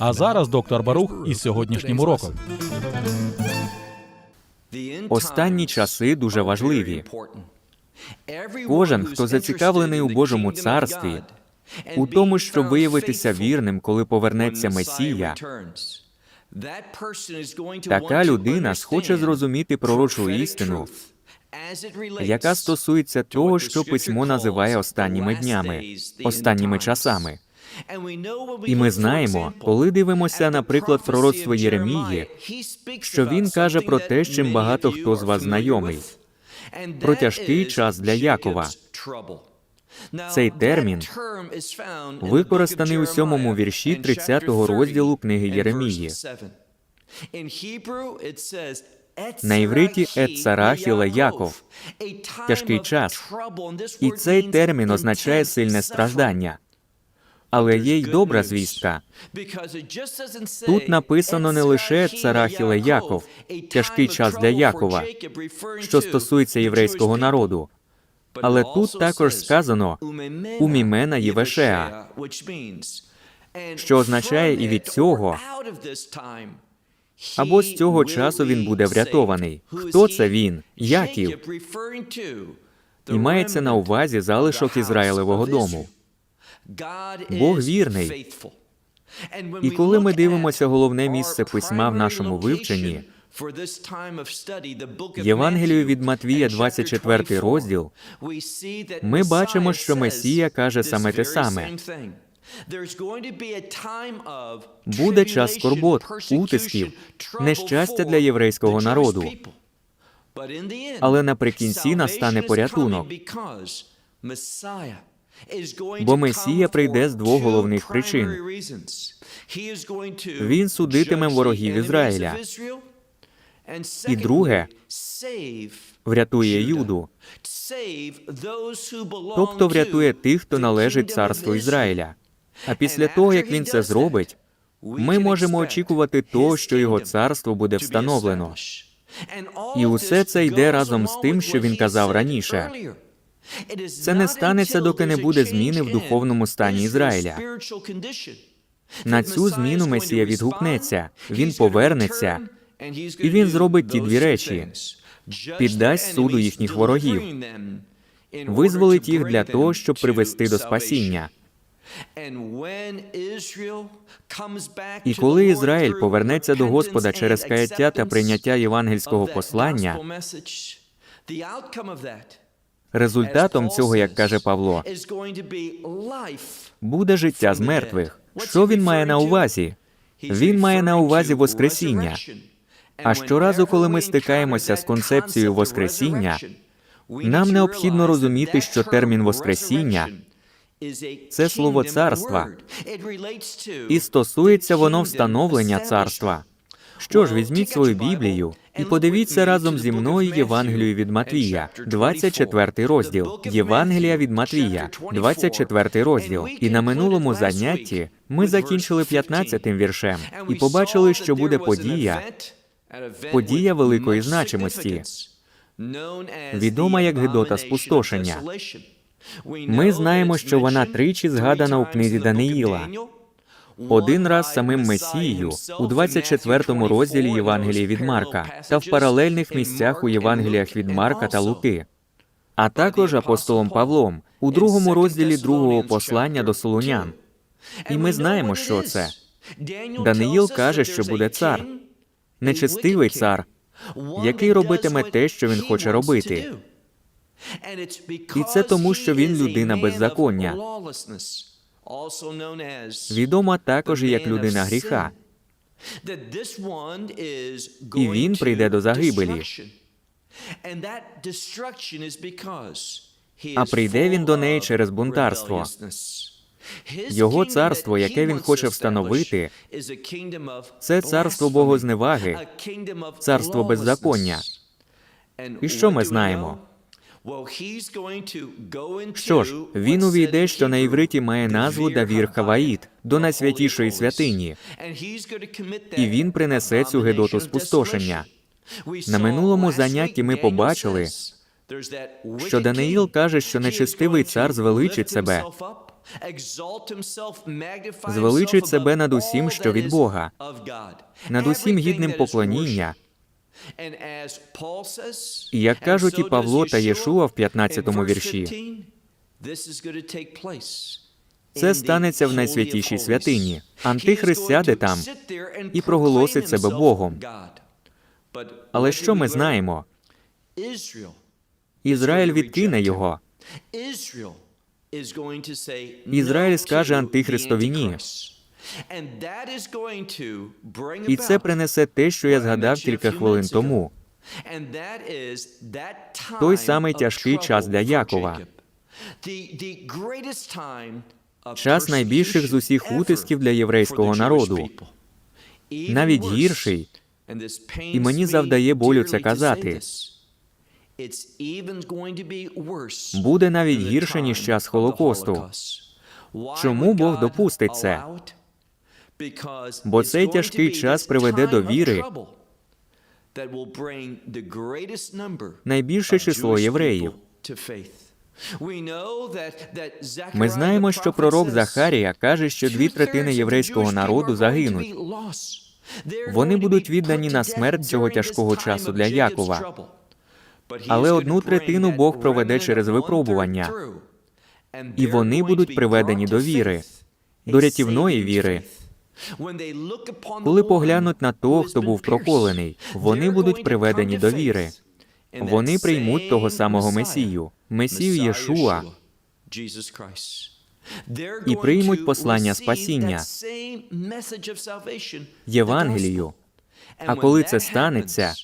А зараз доктор Барух із сьогоднішнім уроком. Останні часи дуже важливі. Кожен, хто зацікавлений у Божому царстві, у тому, щоб виявитися вірним, коли повернеться Месія, така людина схоче зрозуміти пророчу істину, яка стосується того, що письмо називає останніми днями, останніми часами. І ми знаємо, коли дивимося, наприклад, пророцтво Єремії, що він каже про те, з чим багато хто з вас знайомий, про тяжкий час для Якова. Цей термін використаний у сьомому вірші 30 розділу книги Єремії. На івриті «Ет-царахіле Яков» тяжкий час. І цей термін означає сильне страждання. Але є й добра звістка. Тут написано не лише царахіле Яков, тяжкий час для Якова, що стосується єврейського народу. Але тут також сказано «умімена Євешеа», що означає і від цього, або з цього часу він буде врятований. Хто це він? Яків. І мається на увазі залишок Ізраїлевого дому. Бог вірний. І коли ми дивимося головне місце письма в нашому вивченні, Євангелію від Матвія, 24 розділ, ми бачимо, що Месія каже саме те саме. Буде час скорбот, утисків, нещастя для єврейського народу. Але наприкінці настане порятунок. Бо Месія прийде з двох головних причин. Він судитиме ворогів Ізраїля. І друге, Врятує Юду, тобто врятує тих, хто належить царству Ізраїля. А після того, як він це зробить, ми можемо очікувати того, що його царство буде встановлено. І усе це йде разом з тим, що він казав раніше. Це не станеться, доки не буде зміни в духовному стані Ізраїля. На цю зміну Месія відгукнеться, він повернеться, і він зробить ті дві речі: піддасть суду їхніх ворогів, визволить їх для того, щоб привести до спасіння. І коли Ізраїль повернеться до Господа через каяття та прийняття євангельського послання, результатом цього, як каже Павло, буде життя з мертвих. Що він має на увазі? Він має на увазі Воскресіння. А щоразу, коли ми стикаємося з концепцією Воскресіння, нам необхідно розуміти, що термін Воскресіння це слово царства, і стосується воно встановлення царства. Що ж, візьміть свою Біблію і подивіться разом зі мною Євангелію від Матвія, 24 розділ. Євангелія від Матвія, 24 розділ. І на минулому занятті ми закінчили 15 віршем і побачили, що буде подія, подія великої значимості, відома як Гедота спустошення. Ми знаємо, що вона тричі згадана у книзі Даниїла. Один раз самим Месією у 24 розділі Євангелії від Марка та в паралельних місцях у Євангеліях від Марка та Луки, а також апостолом Павлом у другому розділі другого послання до Солунян. І ми знаємо, що це. Даниїл каже, що буде цар, нечестивий цар, який робитиме те, що він хоче робити. І це тому, що він людина беззаконня. Відома також як людина гріха. І він прийде до загибелі. а прийде він до неї через бунтарство. Його царство, яке він хоче встановити, це царство богозневаги, царство беззаконня. І що ми знаємо? Що ж, він увійде, що на івриті має назву Давір Хаваїд, до найсвятішої святині, і він принесе цю гедоту спустошення. На минулому занятті ми побачили, що Даниїл каже, що нечестивий цар звеличить себе, звеличить себе над усім, що від Бога, над усім гідним поклоніння. І як кажуть і Павло та Єшуа в 15-му вірші, Це станеться в найсвятішій святині. Антихрист сяде там і проголосить себе Богом. Але що ми знаємо? Ізраїль відкине його. Ізраїль скаже Антихристові ні. І це принесе те, що я згадав кілька хвилин тому. Той самий тяжкий час для Якова. Час найбільших з усіх утисків для єврейського народу. Навіть гірший, і мені завдає болю це казати. буде навіть гірше, ніж час Холокосту. Чому Бог допустить це? Бо цей тяжкий час приведе до віри найбільше число євреїв. Ми знаємо, що пророк Захарія каже, що дві третини єврейського народу загинуть. Вони будуть віддані на смерть цього тяжкого часу для Якова. Але одну третину Бог проведе через випробування, і вони будуть приведені до віри, до рятівної віри. Коли поглянуть на того, хто був проколений, вони будуть приведені до віри. Вони приймуть того самого Месію, Месію Єшуа, і приймуть послання спасіння, Євангелію. А коли це станеться,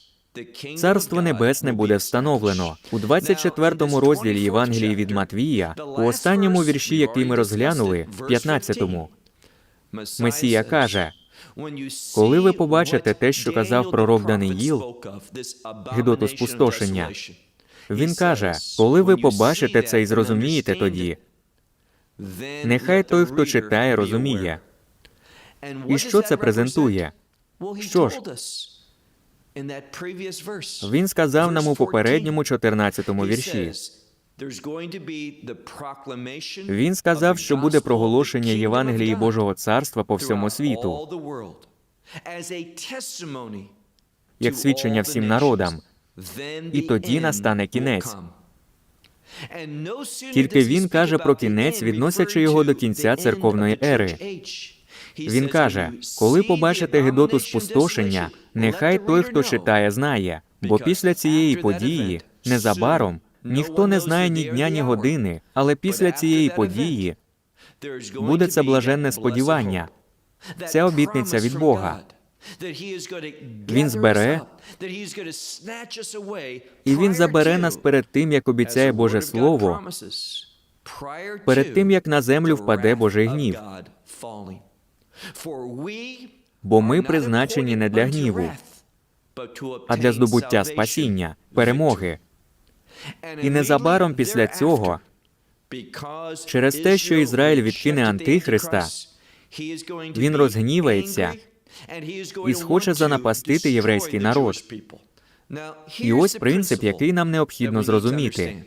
Царство Небесне буде встановлено. У 24 розділі Євангелії від Матвія, у останньому вірші, який ми розглянули, в 15-му. Месія каже: коли ви побачите те, що казав пророк Даниїл, гидоту спустошення, Він каже: коли ви побачите це і зрозумієте тоді, нехай той, хто читає, розуміє. І що це презентує? Що ж? Він сказав нам у попередньому 14-му вірші. Він сказав, що буде проголошення Євангелії Божого Царства по всьому світу, як свідчення всім народам. І тоді настане кінець. Тільки він каже про кінець, відносячи його до кінця церковної ери. Він каже: коли побачите гидоту спустошення, нехай той, хто читає, знає, бо після цієї події незабаром ніхто не знає ні дня, ні години, але після цієї події буде це блаженне сподівання. Це обітниця від Бога. Він збере, і він забере нас перед тим, як обіцяє Боже Слово, перед тим, як на землю впаде Божий гнів. Бо ми призначені не для гніву, а для здобуття спасіння, перемоги. І незабаром після цього, через те, що Ізраїль відкине Антихриста, він розгнівається і схоче занапастити єврейський народ. І ось принцип, який нам необхідно зрозуміти.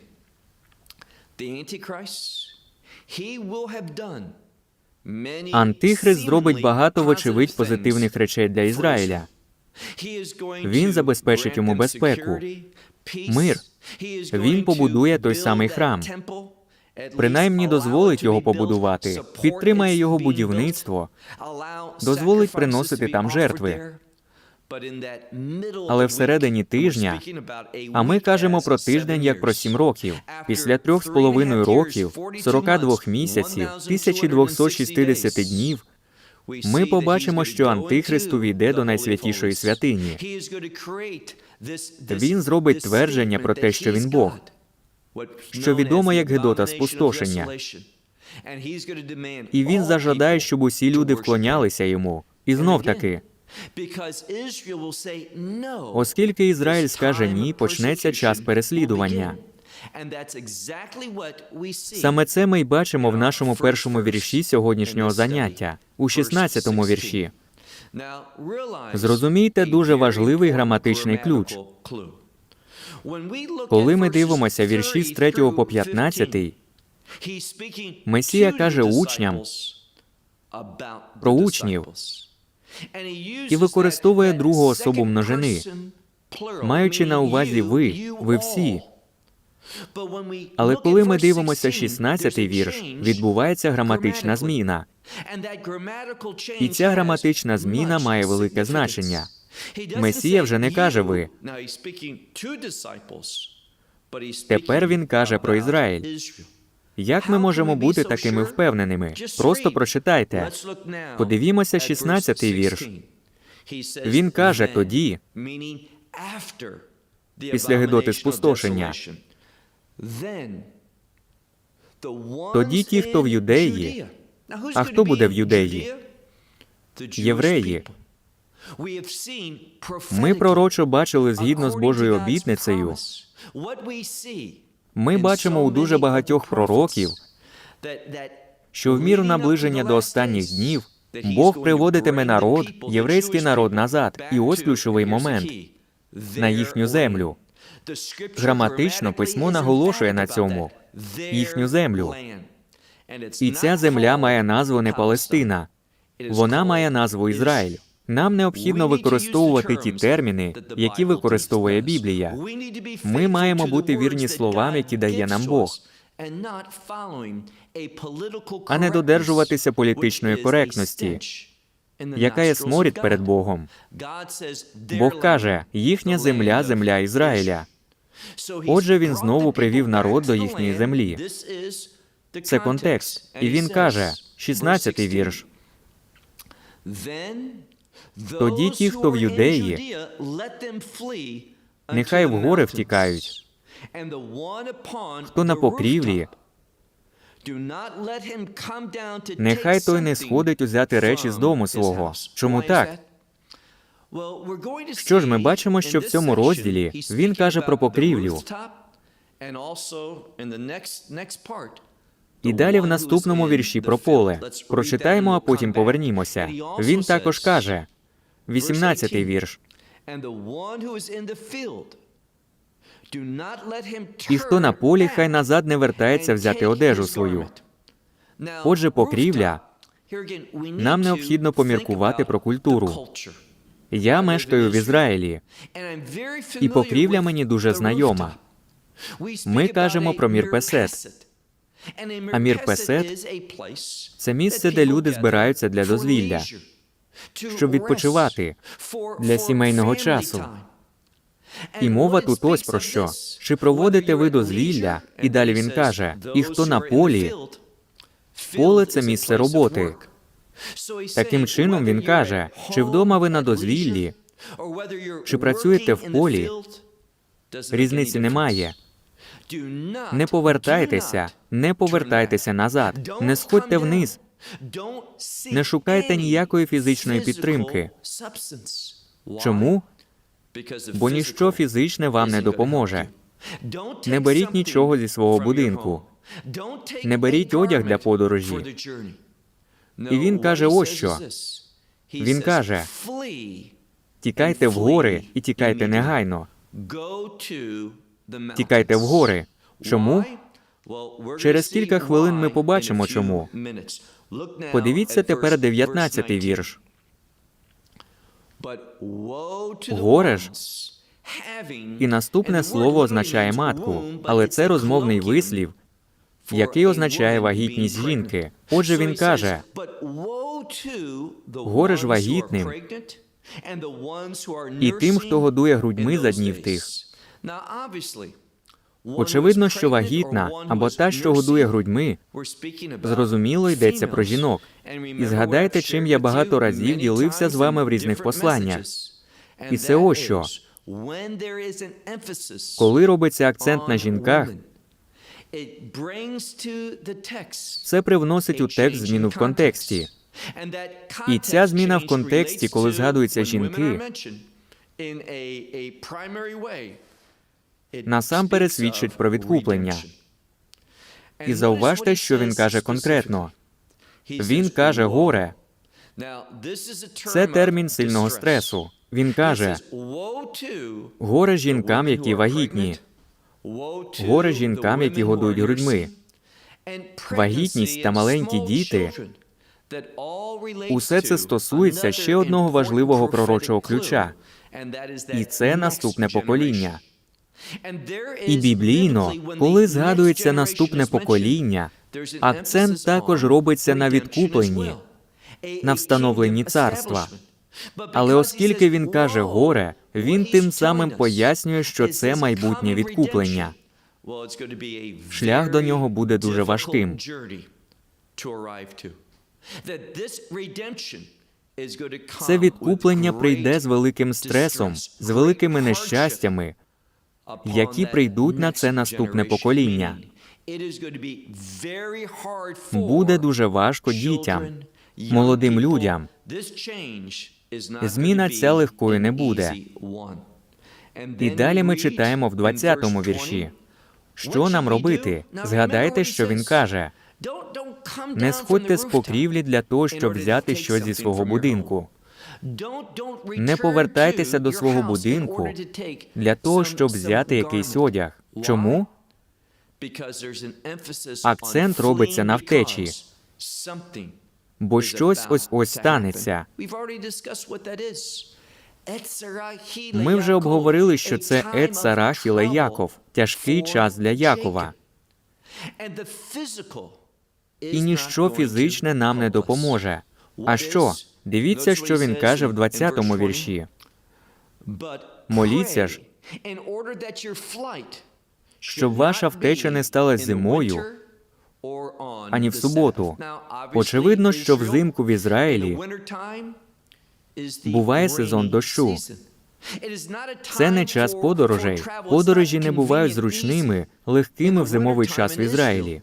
Антихрист зробить багато, вочевидь, позитивних речей для Ізраїля. Він забезпечить йому безпеку, мир. Він побудує той самий храм. Принаймні дозволить його побудувати, підтримає його будівництво, дозволить приносити там жертви. Але всередині тижня, а ми кажемо про тиждень як про сім років, після трьох з половиною років, 42 місяців, 1260 днів, ми побачимо, що Антихрист увійде до найсвятішої святині. Він зробить твердження про те, що він Бог. що відомо як Гедота спустошення. І він зажадає, щоб усі люди вклонялися йому. І знов таки, оскільки Ізраїль скаже ні, почнеться час переслідування. Саме це ми й бачимо в нашому першому вірші сьогоднішнього заняття, у 16-му вірші. Зрозумійте дуже важливий граматичний ключ. Коли ми дивимося вірші з 3 по 15, Месія каже учням про учнів і використовує другу особу множини, маючи на увазі ви, ви всі. Але коли ми дивимося 16-й вірш, відбувається граматична зміна. І ця граматична зміна має велике значення. Месія вже не каже ви. Тепер він каже про Ізраїль. Як ми можемо бути такими впевненими? Просто прочитайте. Подивімося 16-й вірш. Він каже тоді, після Гедоти спустошення. Тоді ті, хто в Юдеї, а хто буде в Юдеї? Євреї. Ми пророчо бачили згідно з Божою обітницею. Ми бачимо у дуже багатьох пророків, що в міру наближення до останніх днів Бог приводитиме народ, єврейський народ назад. І ось ключовий момент на їхню землю. Граматично письмо наголошує на цьому їхню землю. І ця земля має назву не Палестина, вона має назву Ізраїль. Нам необхідно використовувати ті терміни, які використовує Біблія. Ми маємо бути вірні словам, які дає нам Бог, а не додержуватися політичної коректності, яка є сморід перед Богом. Бог каже: їхня земля земля Ізраїля. Отже, він знову привів народ до їхньої землі. Це контекст. І він каже, 16-й вірш. Тоді ті, хто в юдеї, Нехай в гори втікають. Хто на покрівлі, нехай той не сходить узяти речі з дому свого. Чому так? Що ж ми бачимо, що в цьому розділі він каже про покрівлю. І далі в наступному вірші про поле. Прочитаємо, а потім повернімося. Він також каже, 18-й вірш. І хто на полі, хай назад не вертається взяти одежу свою. Отже, покрівля. Нам необхідно поміркувати про культуру. Я мешкаю в Ізраїлі, і покрівля мені дуже знайома. Ми кажемо про Мірпесет. А Мірпесет – Це місце, де люди збираються для дозвілля, щоб відпочивати для сімейного часу. І мова тут ось про що. Чи проводите ви дозвілля? І далі він каже: і хто на полі, поле це місце роботи. Таким чином він каже, чи вдома ви на дозвіллі, чи працюєте в полі, різниці немає. Не повертайтеся, не повертайтеся назад, не сходьте вниз, не шукайте ніякої фізичної підтримки. Чому? Бо ніщо фізичне вам не допоможе. Не беріть нічого зі свого будинку. Не беріть одяг для подорожі. І він каже ось що. Він каже, Тікайте в гори і тікайте негайно. Тікайте в гори. Чому? Через кілька хвилин ми побачимо чому. Подивіться тепер 19-й вірш. Горе ж. І наступне слово означає матку, але це розмовний вислів, який означає вагітність жінки. Отже, він каже: горе ж вагітним і тим, хто годує грудьми за днів тих. Очевидно, що вагітна або та, що годує грудьми, зрозуміло йдеться про жінок. І згадайте, чим я багато разів ділився з вами в різних посланнях. І це ось що. Коли робиться акцент на жінках, Це привносить у текст зміну в контексті. І ця зміна в контексті, коли згадуються жінки, насамперед свідчить про відкуплення. І зауважте, що він каже конкретно. Він каже горе. Це термін сильного стресу. Він каже горе жінкам, які вагітні, горе жінкам, які годують грудьми. Вагітність та маленькі діти Усе це стосується ще одного важливого пророчого ключа, і це наступне покоління. І біблійно, коли згадується наступне покоління, акцент також робиться на відкупленні, на встановленні царства. Але оскільки він каже горе, він тим самим пояснює, що це майбутнє відкуплення. Шлях до нього буде дуже важким. Це відкуплення прийде з великим стресом, з великими нещастями, які прийдуть на це наступне покоління. Буде дуже важко дітям, молодим людям. Зміна ця легкою не буде. І далі ми читаємо в 20-му вірші. Що нам робити? Згадайте, що він каже: не сходьте з покрівлі для того, щоб взяти щось зі свого будинку. Не повертайтеся до свого будинку Для того, щоб взяти якийсь одяг. Чому? Акцент робиться на втечі. Бо щось ось ось станеться. Ми вже обговорили, що це Ед Сарахіле Яков, тяжкий час для Якова. І ніщо фізичне нам не допоможе. А що? Дивіться, що він каже в 20-му вірші. Моліться ж, щоб ваша втеча не стала зимою, ані в суботу. Очевидно, що взимку в Ізраїлі буває сезон дощу. Це не час подорожей. Подорожі не бувають зручними, легкими в зимовий час в Ізраїлі.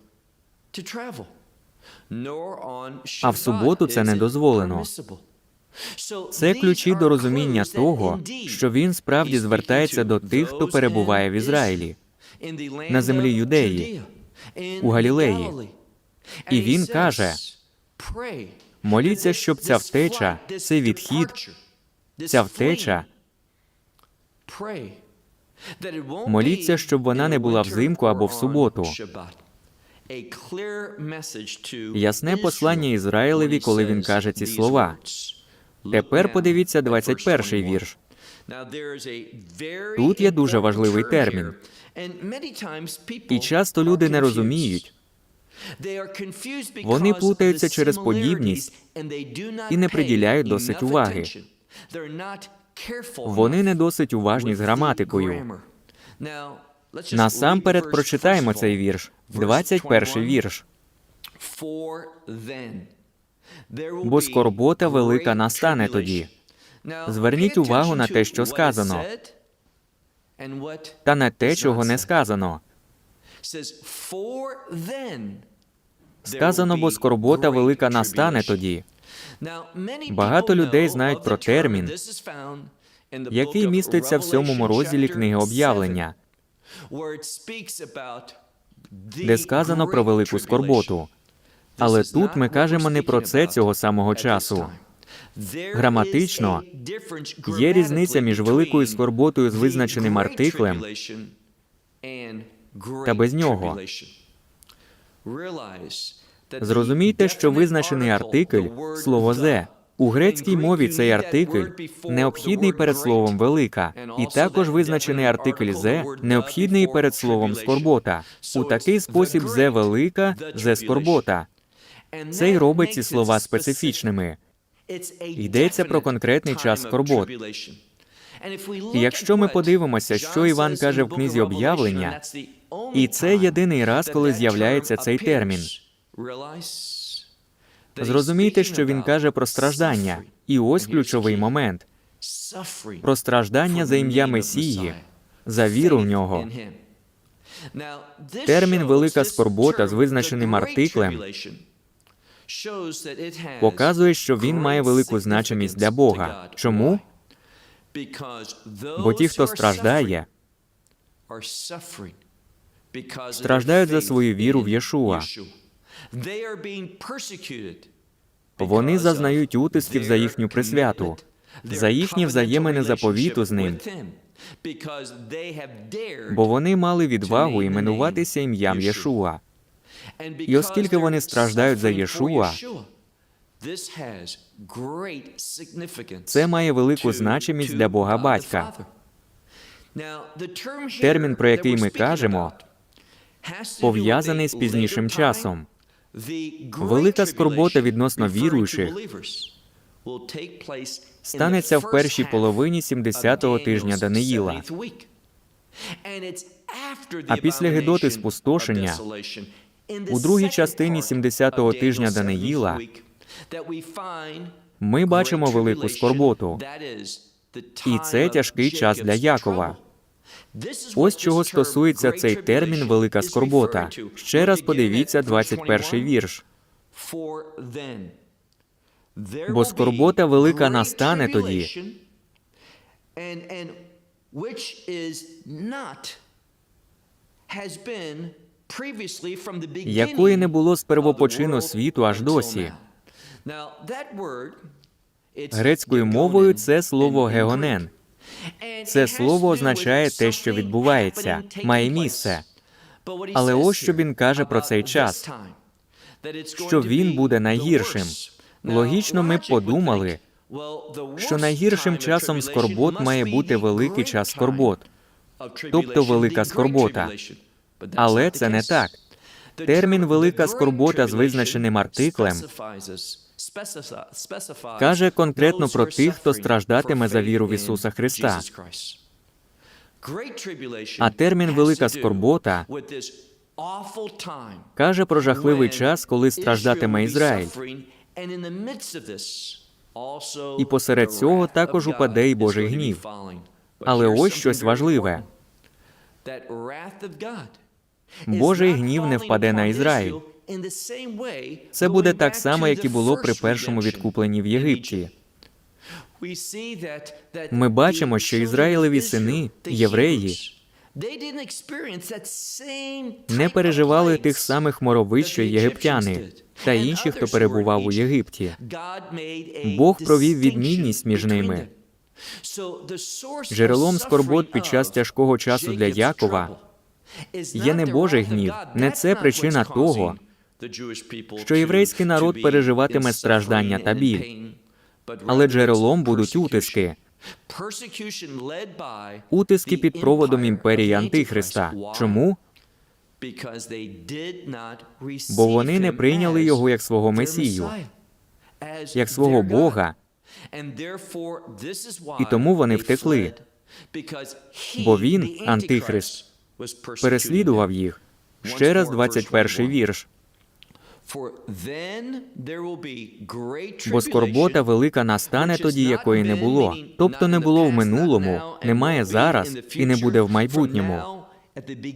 А в суботу це не дозволено. Це ключі до розуміння того, що він справді звертається до тих, хто перебуває в Ізраїлі, на землі Юдеї, у Галілеї. І він каже: моліться, щоб ця втеча, цей відхід, ця втеча, моліться, щоб вона не була взимку або в суботу. ясне послання Ізраїлеві, коли він каже ці слова. Тепер подивіться 21-й вірш. Тут є дуже важливий термін. І часто люди не розуміють, Вони плутаються через подібність і не приділяють досить уваги. Вони не досить уважні з граматикою. Насамперед прочитаємо цей вірш, 21-й вірш. Бо скорбота велика настане тоді. Зверніть увагу на те, що сказано, та на те, чого не сказано. Сказано, бо скорбота велика настане тоді. Багато людей знають про термін, який міститься в сьомому розділі книги об'явлення, де сказано про велику скорботу. Але тут ми кажемо не про це цього самого часу. Граматично є різниця між великою скорботою з визначеним артиклем та без нього. Зрозумійте, що визначений артикль слово зе. У грецькій мові цей артикль необхідний перед словом велика, і також визначений артикль зе необхідний перед словом скорбота. У такий спосіб зе велика, зе скорбота. Це й робить ці слова специфічними. Йдеться про конкретний час скорбот. І якщо ми подивимося, що Іван каже в книзі об'явлення, і це єдиний раз, коли з'являється цей термін. Зрозумійте, що він каже про страждання, і ось ключовий момент. Про страждання за ім'я Месії, за віру в нього. Термін «велика скорбота» з визначеним артиклем показує, що він має велику значимість для Бога. Чому? Бо ті, хто страждає, страждають за свою віру в Єшуа. Вони зазнають утисків за їхню присвяту, за їхні взаємини заповіту з ним, бо вони мали відвагу іменуватися ім'ям Єшуа. І оскільки вони страждають за Єшуа, Це має велику значимість для Бога Батька. Термін, про який ми кажемо, пов'язаний з пізнішим часом. Велика скорбота відносно віруючих Станеться в першій половині 70-го тижня Даниїла. А після Гедоти спустошення у другій частині 70-го тижня Даниїла Ми бачимо велику скорботу, і це тяжкий час для Якова. Ось чого стосується цей термін велика скорбота. Ще раз подивіться 21-й вірш. Бо скорбота велика настане тоді, якої не було з первопочину світу аж досі. Грецькою мовою це слово геонен. Це слово означає те, що відбувається, має місце. Але ось що він каже про цей час, що він буде найгіршим. Логічно, ми подумали, що найгіршим часом скорбот має бути великий час скорбот, тобто велика скорбота. Але це не так. Термін велика скорбота з визначеним артиклем каже конкретно про тих, хто страждатиме за віру в Ісуса Христа. А термін велика скорбота каже про жахливий час, коли страждатиме Ізраїль. І посеред цього також упаде й Божий гнів. Але ось щось важливе: Божий гнів не впаде на Ізраїль. це буде так само, як і було при першому відкупленні в Єгипті. Ми бачимо, що Ізраїлеві сини, євреї, Не переживали тих самих моровиць, що єгиптяни та інші, хто перебував у Єгипті. Бог провів відмінність між ними. Джерелом скорбот під час тяжкого часу для Якова є не Божий гнів, не це причина того, що єврейський народ переживатиме страждання та біль, але джерелом будуть утиски, утиски під проводом імперії Антихриста. Чому? Бо вони не прийняли його як свого месію, як свого Бога, і тому вони втекли, бо він, Антихрист, переслідував їх. Ще раз 21 вірш. Бо скорбота велика настане тоді, якої не було. Тобто не було в минулому, немає зараз і не буде в майбутньому.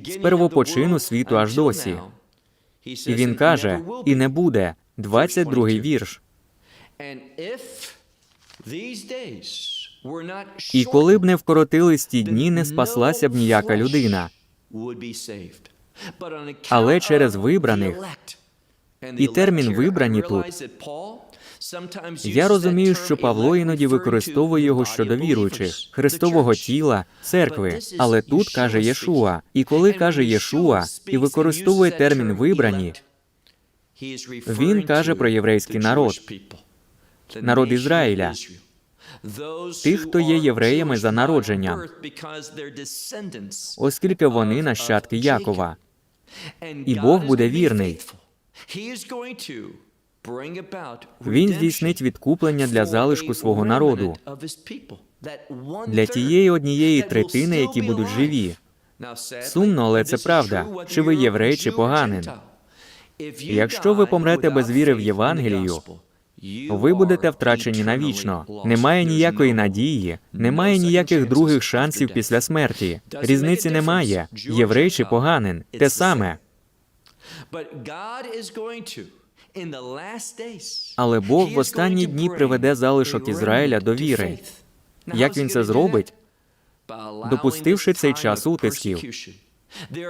З первопочину світу аж досі. І він каже: і не буде. 22 вірш. І коли б не вкоротились ті дні, не спаслася б ніяка людина. Але через вибраних І термін «вибрані» тут. Я розумію, що Павло іноді використовує його щодо віруючих, Христового тіла, церкви. Але тут каже Єшуа. І коли каже Єшуа і використовує термін вибрані, він каже про єврейський народ, народ Ізраїля, тих, хто є євреями за народженням, оскільки вони нащадки Якова. І Бог буде вірний. Він здійснить відкуплення для залишку свого народу, для тієї однієї третини, які будуть живі. Сумно, але це правда. Чи ви єврей, чи поганин. Якщо ви помрете без віри в Євангелію, Ви будете втрачені навічно. Немає ніякої надії, немає ніяких других шансів після смерті. Різниці немає. Єврей чи поганин. Те саме. Але Бог в останні дні приведе залишок Ізраїля до віри. Як він це зробить? допустивши цей час утисків.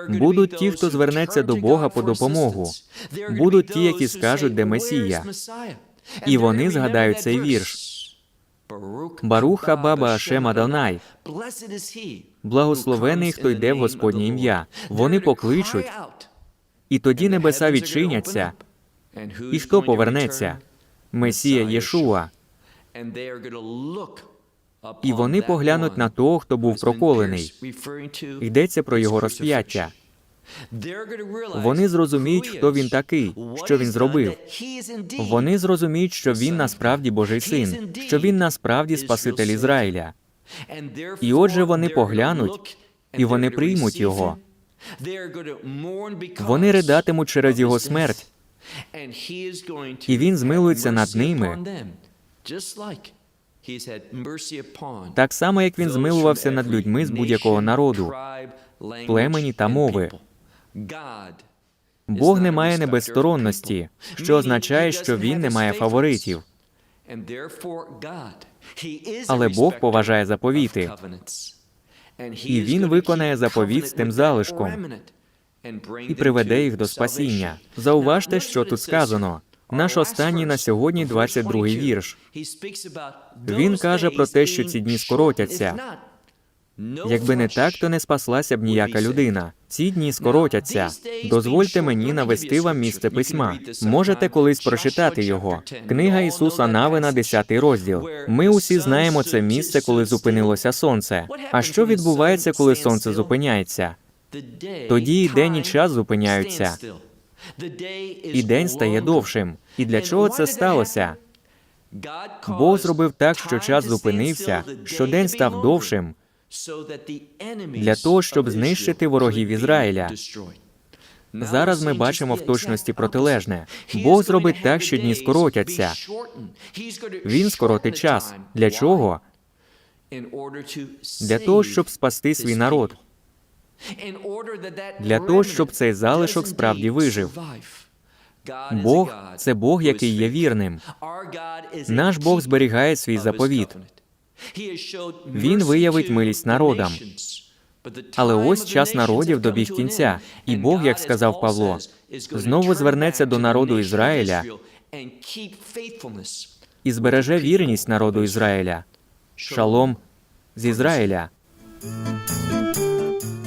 Будуть ті, хто звернеться до Бога по допомогу. Будуть ті, які скажуть, де Месія. І вони згадають цей вірш. Баруха баба Ашем Адонай. Благословений, хто йде в Господнє ім'я. Вони покличуть, і тоді небеса відчиняться. І хто повернеться? Месія Єшуа. І вони поглянуть на того, хто був проколений. Йдеться про його розп'яття. Вони зрозуміють, хто він такий, що він зробив. Вони зрозуміють, що він насправді Божий син, що він насправді Спаситель Ізраїля. І отже вони поглянуть, і вони приймуть його. Вони ридатимуть через його смерть. і він змилується над ними. Так само, як він змилувався над людьми з будь-якого народу, племені та мови. Бог не має небезсторонності, що означає, що він не має фаворитів. Але Бог поважає заповіти. І він виконає заповіт з тим залишком і приведе їх до спасіння. Зауважте, що тут сказано. Наш останній на сьогодні 22-й вірш. Він каже про те, що ці дні скоротяться. Якби не так, то не спаслася б ніяка людина. Ці дні скоротяться. Дозвольте мені навести вам місце письма. Можете колись прочитати його. Книга Ісуса Навина, 10 розділ. Ми усі знаємо це місце, коли зупинилося сонце. А що відбувається, коли сонце зупиняється? Тоді і день і час зупиняються. І день стає довшим. І для чого це сталося? Бог зробив так, що час зупинився, що день став довшим для того, щоб знищити ворогів Ізраїля. Зараз ми бачимо в точності протилежне. Бог зробить так, що дні скоротяться. Він скоротить час. Для чого? Для того, щоб спасти свій народ. Для того, щоб цей залишок справді вижив. Бог це Бог, який є вірним. Наш Бог зберігає свій заповіт. Він виявить милість народам. Але ось час народів добіг кінця, і Бог, як сказав Павло, знову звернеться до народу Ізраїля і збереже вірність народу Ізраїля. Шалом з Ізраїля.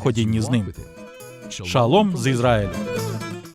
ходінні з ним. Шалом з Ізраїлю.